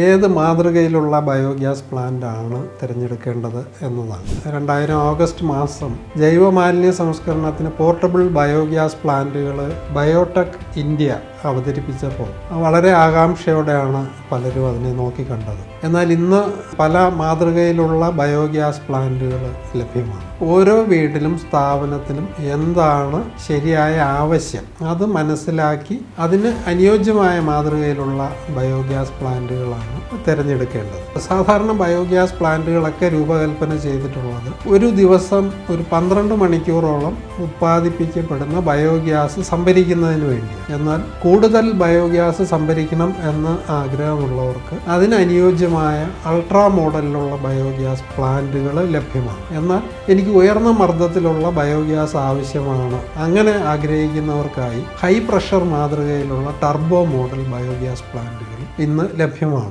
ഏത് മാതൃകയിലുള്ള biogas plant ആണ് തിരഞ്ഞെടുക്കേണ്ടത് എന്നതാണ്. രണ്ടായിരം ഓഗസ്റ്റ് മാസം ജൈവമാലിന്യ സംസ്കരണത്തിന് പോർട്ടബിൾ ബയോഗ്യാസ് പ്ലാന്റുകൾ ബയോടെക് ഇന്ത്യ അവതരിപ്പിച്ചപ്പോൾ വളരെ ആകാംക്ഷയോടെയാണ് പലരും അതിനെ നോക്കിക്കണ്ടത് എന്നാൽ ഇന്ന് പല മാതൃകയിലുള്ള ബയോഗ്യാസ് പ്ലാന്റുകൾ ലഭ്യമാണ്. ഓരോ വീട്ടിലും സ്ഥാപനത്തിലും എന്താണ് ശരിയായ ആവശ്യം അത് മനസ്സിലാക്കി അതിന് അനുയോജ്യമായ മാതൃകയിലുള്ള ബയോഗ്യാസ് പ്ലാന്റുകളാണ് തിരഞ്ഞെടുക്കേണ്ടത്. സാധാരണ ബയോഗ്യാസ് പ്ലാന്റുകളൊക്കെ രൂപകൽപ്പന ചെയ്തിട്ടുള്ളത് ഒരു ദിവസം ഒരു പന്ത്രണ്ട് മണിക്കൂറോളം ഉത്പാദിപ്പിക്കപ്പെടുന്ന ബയോഗ്യാസ് സംഭരിക്കുന്നതിന് വേണ്ടി എന്നാൽ കൂടുതൽ ബയോഗ്യാസ് സംഭരിക്കണം എന്ന് ആഗ്രഹമുള്ളവർക്ക് അതിനനുയോജ്യമായ അൾട്രാ മോഡലിലുള്ള ബയോഗ്യാസ് പ്ലാന്റുകൾ ലഭ്യമാണ്. എന്നാൽ എനിക്ക് ഉയർന്ന മർദ്ദത്തിലുള്ള ബയോഗ്യാസ് ആവശ്യമാണ്. അങ്ങനെ ആഗ്രഹിക്കുന്നവർക്കായി ഹൈ പ്രഷർ മാതൃകയിലുള്ള ടർബോ മോഡൽ ബയോഗ്യാസ് പ്ലാന്റുകൾ ഇന്ന് ലഭ്യമാണ്.